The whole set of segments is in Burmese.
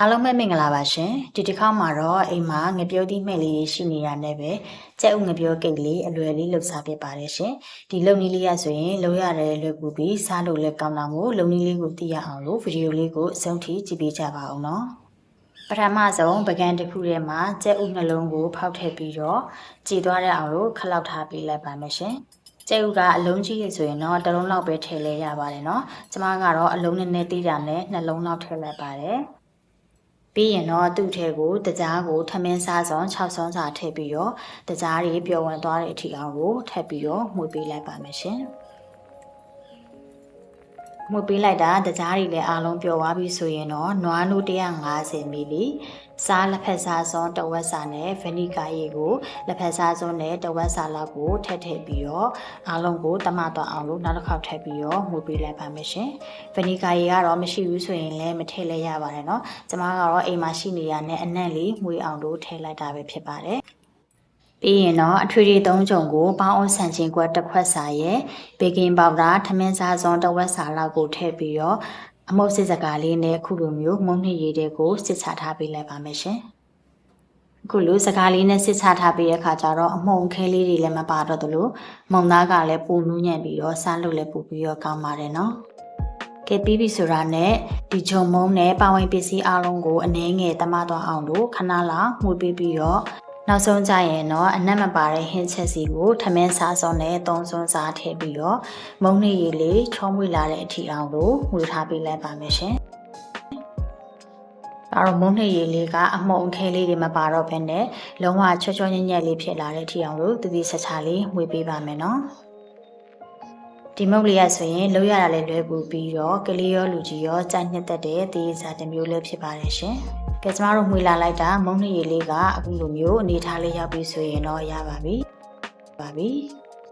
အားလုံးပဲမင်္ဂလာပါရှင်ဒီတစ်ခါမှာတော့အိမ်မှာငပြုတ်သီးမှဲ့လေးရှိနေတာနဲ့ပဲကြက်ဥငပြုတ်ကိတ်လေးအလွယ်လေးလှုပ်ရှားပြပါတယ်ရှင်ဒီလုံနီးလေးရဆိုရင်လုံရတယ်လွယ်ကူပြီးစားလို့လည်းကောင်းတာမို့လုံနီးလေးကိုသိရအောင်လို့ဗီဒီယိုလေးကိုအဆုံးထိကြည့်ပေးကြပါအောင်နော်ပထမဆုံးပကံတစ်ခုထဲမှာကြက်ဥနှလုံးကိုဖောက်ထည့်ပြီးတော့ကြည်သွားတဲ့အောင်လို့ခလောက်ထားပေးလိုက်ပါမယ်ရှင်ကျဲဥကအလုံးကြီးရေဆိုရင်တော့တစ်လုံးလောက်ပဲထည့်လဲရပါတယ်เนาะကျမကတော့အလုံးနည်းနည်းသေးတာနဲ့နှလုံးလောက်ထည့်လိုက်ပါတယ် ပြီးရင်တော့သူ့ထဲကိုတကြားကိုထမင်းစားစွန်6စွန်စာထည့်ပြီးတော့တကြားတွေပျော်ဝင်သွားတဲ့အထိအောင်ကိုထည့်ပြီးတော့မှုပေးလိုက်ပါမယ်ရှင်မှုပေးလိုက်တာတကြားတွေလည်းအားလုံးပျော်သွားပြီဆိုရင်တော့နွားနို့150မီလီ စားလက်ဖက်စားစွန်းတဝက်စာနဲ့ဗနီကာရည်ကိုလက်ဖက်စားစွန်းနဲ့တဝက်စာလောက်ကိုထည့်ထည့်ပြီးတော့အားလုံးကိုတမတော်အောင်လို့နောက်တစ်ခေါက်ထည့်ပြီးတော့မူပေးလိုက်ပါမယ်ရှင်။ဗနီကာရည်ကတော့မရှိဘူးဆိုရင်လည်းမထည့်လဲရပါတယ်နော်။ကျွန်မကတော့အိမ်မှာရှိနေရတဲ့အနက်လေးမွေအောင်လို့ထည့်လိုက်တာပဲဖြစ်ပါတယ်။ပြီးရင်တော့အထွေထွေသုံးကြုံကိုပေါင်းအောင်ဆန်ချင်းကွက်တစ်ခွက်စာရဲ့ဘေကင်ပေါဒါထမင်းစားစွန်တစ်ဝက်စာလောက်ကိုထည့်ပြီးတော့ အမုတ်စစ်စကားလေးနဲ့အခုလိုမျိုးမုံနှစ်ရည်တွေကိုစစ်ချထားပေးလိုက်ပါမယ်ရှင်အခုလိုစကားလေးနဲ့စစ်ချထားပေးတဲ့အခါကျတော့အမုံခဲလေးတွေလည်းမပါတော့သလိုမုံသားကလည်းပူနူးညံ့ပြီးတော့စားလို့လည်းပူပြီးတော့ကောင်းပါတယ်နော်ကဲပြီးပြီဆိုတာနဲ့ဒီဂျုံမုံနဲ့ပါဝင်ပစ္စည်းအလုံးကိုအနှဲငယ်တမသွားအောင်လို့ခဏလောက်မှုပေးပြီးတော့ နောက်ဆုံးကြရင်တော့အနက်မပါတဲ့ဟင်းချက်စီကိုထမင်းစားစုံနဲ့သုံးစွန်းစားထည့်ပြီးတော့မုံနေရည်လေးချောမွေလာတဲ့အထိအောင်လို့ဝေထားပေးလိုက်ပါမယ်ရှင်။ဒါတော့မုံနေရည်လေးကအမုံခဲလေးတွေမပါတော့ဘဲနဲ့လုံးဝချောချောညံ့ညံ့လေးဖြစ်လာတဲ့အထိအောင်လို့တတိဆက်ချလေးဝေပေးပါမယ်နော်။ဒီမုတ်လေးရဆိုရင်လုံးရတာလည်းလွယ်ကူပြီးတော့ကလေးရောလူကြီးရောကြိုက်နှစ်သက်တဲ့တေးစားတစ်မျိုးလေးဖြစ်ပါတယ်ရှင်။ ကဲကျမတို့မှွေလာလိုက်တာမုံနှစ်ရည်လေးကအခုလိုမျိုးအနေထားလေးရောက်ပြီဆိုရင်တော့ရပါပြီ။ပါပြီ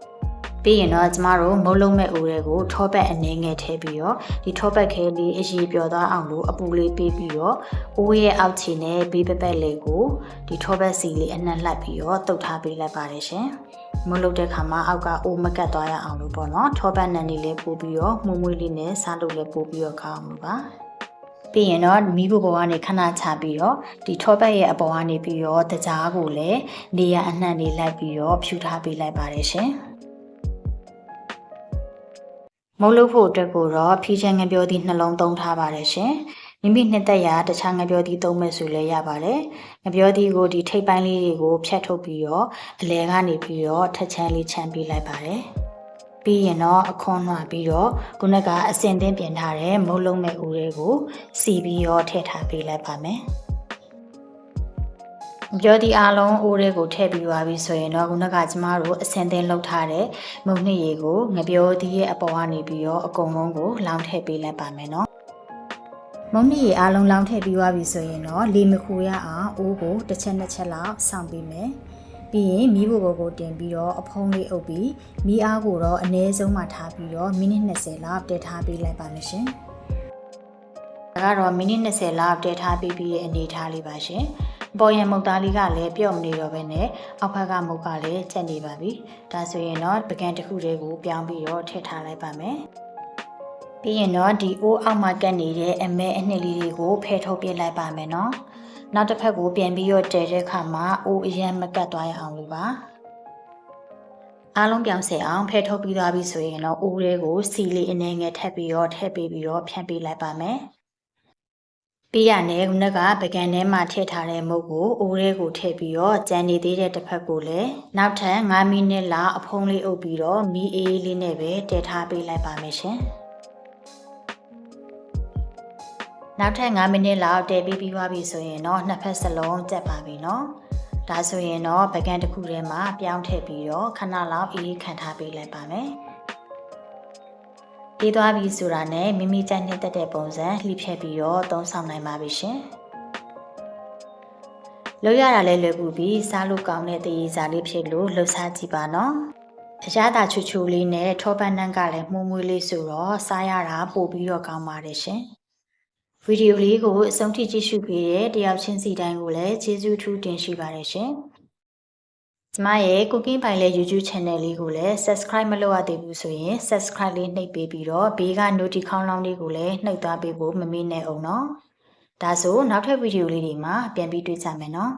။ပြီးရင်တော့ကျမတို့မုတ်လုံးမဲ့ဦးတွေကိုထောပတ်အနေငယ်ထည့်ပြီးတော့ဒီထောပတ်ခဲလေးအရေးပြောသွားအောင်လို့အပူလေးပေးပြီးတော့အိုးရဲ့အောက်ခြေနဲ့ဘေးပပတ်လေးကိုဒီထောပတ်စီလေးအနှံ့လှပ်ပြီးတော့တုတ်ထားပေးလိုက်ပါတယ်ရှင်။မုတ်လုတ်တဲ့ခါမှာအောက်ကအိုးမကတ်သွားရအောင်လို့ပေါ့နော်ထောပတ်နံလေးလေးပို့ပြီးတော့မှုမွေးလေးနဲ့စားလို့လည်းပို့ပြီးတော့ကောင်းအောင်လို့ပါ ပြီးရင်တော့မီးဘူပေါ်ကနေခဏချပြီးတော့ဒီထောပတ်ရဲ့အပေါ်ကနေပြီးတော့တကြားကိုလည်းနေရအနှံ့လေးလိုက်ပြီးတော့ဖြူထားပေးလိုက်ပါတယ်ရှင်မုတ်လို့ဖို့အတွက်ကိုတော့ဖြီးချင်ငပြောသည့်နှလုံးသုံးထားပါတယ်ရှင်မိမိနှစ်သက်ရာတခြားငပြောသီးသုံးမဲ့ဆိုလည်းရပါတယ်။ငပြောသီးကိုဒီထိပ်ပိုင်းလေးတွေကိုဖြတ်ထုတ်ပြီးတော့အလဲကနေပြီးတော့ထက်ချမ်းလေးချမ်းပေးလိုက်ပါတယ်။ ပြီးရင်တော့အခွန်နှွာပြီးတော့ခုနကအစင်သင်းပြင်ထားတဲ့မုတ်လုံးမဲ့ဦးတွေကိုစီပြီးတော့ထည့်ထားပေးလိုက်ပါမယ်။ပြောဒီအားလုံးအိုးတွေကိုထည့်ပြီးသွားပြီဆိုရင်တော့ခုနကကျမတို့အစင်သင်းလောက်ထားတဲ့မုံနှစ်ရည်ကိုငပြောဒီရဲ့အပေါ်ကနေပြီးတော့အကုန်လုံးကိုလောင်းထည့်ပေးလိုက်ပါမယ်နော်မုံနီရီအားလုံးလောင်းထည့်ပြီးသွားပြီဆိုရင်တော့လေမခူရအောင်အိုးကိုတစ်ချက်နှစ်ချက်လောက်ဆောင်းပေးမယ် ပြီးရင်မီးဘိုဘကိုတင်ပြီးတော့အဖုံးလေးအုပ်ပြီးမီးအားကိုတော့အနည်းဆုံးမှထားပြီးတော့မိနစ်20လောက်တည်ထားပေးလိုက်ပါမယ်ရှင်ဒါကတော့မိနစ်20လောက်တည်ထားပြီးပြီးရဲ့အနေထားလေးပါရှင်ပေါ်ရန်မုတ်သားလေးကလည်းပြုတ်မနေတော့ဘဲနဲ့အောက်ဘက်ကမုတ်ကလည်းကျက်နေပါပြီဒါဆိုရင်တော့ပကံတစ်ခုတည်းကိုပြောင်းပြီးတော့ထည့်ထားလိုက်ပါမယ်ပြီးရင်တော့ဒီအိုးအောက်မှာကတ်နေတဲ့အမဲအနှစ်လေးတွေကိုဖယ်ထုတ်ပြလိုက်ပါမယ်နော် နောက်တစ်ဖက်ကိုပြန်ပြီးတော့တဲတဲ့အခါမှာအိုးအရင်မကတ်သွားရအောင်လို့ပါအားလုံးပြောင်းဆက်အောင်ဖယ်ထုတ်ပြီးသွားပြီဆိုရင်တော့အိုးလေးကိုစီလေးအနေငယ်ထပ်ပြီးတော့ထည့်ပေးပြီးတော့ဖြန့်ပေးလိုက်ပါမယ်ပြီးရနဲ့ခုနကပကံထဲမှာထည့်ထားတဲ့မုတ်ကိုအိုးရဲကိုထည့်ပြီးတော့ကြံနေသေးတဲ့တစ်ဖက်ကိုလည်းနောက်ထပ်9မိနစ်လောက်အဖုံးလေးအုပ်ပြီးတော့မီးအေးလေးနဲ့ပဲတည်ထားပေးလိုက်ပါမယ်ရှင်။ နောက်ထပ်9မိနစ်လောက်တည်ပြီးပြီးသွားပြီဆိုရင်တော့နှစ်ဖက်စလုံးကြက်ပါပြီနော်။ဒါဆိုရင်တော့ပကံတစ်ခုထဲမှာပြောင်းထည့်ပြီးတော့ခဏလောက်အေးခံထားပေးလိုက်ပါမယ်။ပြီးသွားပြီဆိုတာနဲ့မိမိကြိုက်နှစ်သက်တဲ့ပုံစံလှိဖြက်ပြီးတော့သုံးဆောင်နိုင်ပါပြီရှင်။လို့ရတာလဲလွယ်ကူပြီးစားလို့ကောင်းတဲ့တရေစာလေးဖြစ်လို့လှုပ်ရှားကြည့်ပါနော်။အရသာချူချူလေးနဲ့ထောပန်းနှန်းကလည်းမှုမွေးလေးဆိုတော့စားရတာပိုပြီးတော့ကောင်းပါတယ်ရှင်။ ဗီဒီယိုလေးကိုအဆုံးထိကြည့်ရှုပေးတဲ့တယောက်ချင်းစီတိုင်းကိုလည်းကျေးဇူးထူးတင်ရှိပါတယ်ရှင်။ကျမရဲ့ Cooking by လဲ YouTube Channel လေးကိုလည်း Subscribe မလုပ်ရသေးဘူးဆိုရင် Subscribe လေးနှိပ်ပေးပြီးတော့ဘေးက Notification လောင်းလေးကိုလည်းနှိပ်သွားပေးဖို့မမေ့နဲ့အောင်နော်ဒါဆိုနောက်ထပ်ဗီဒီယိုလေးတွေမှာပြန်ပြီးတွေ့ကြမယ်နော်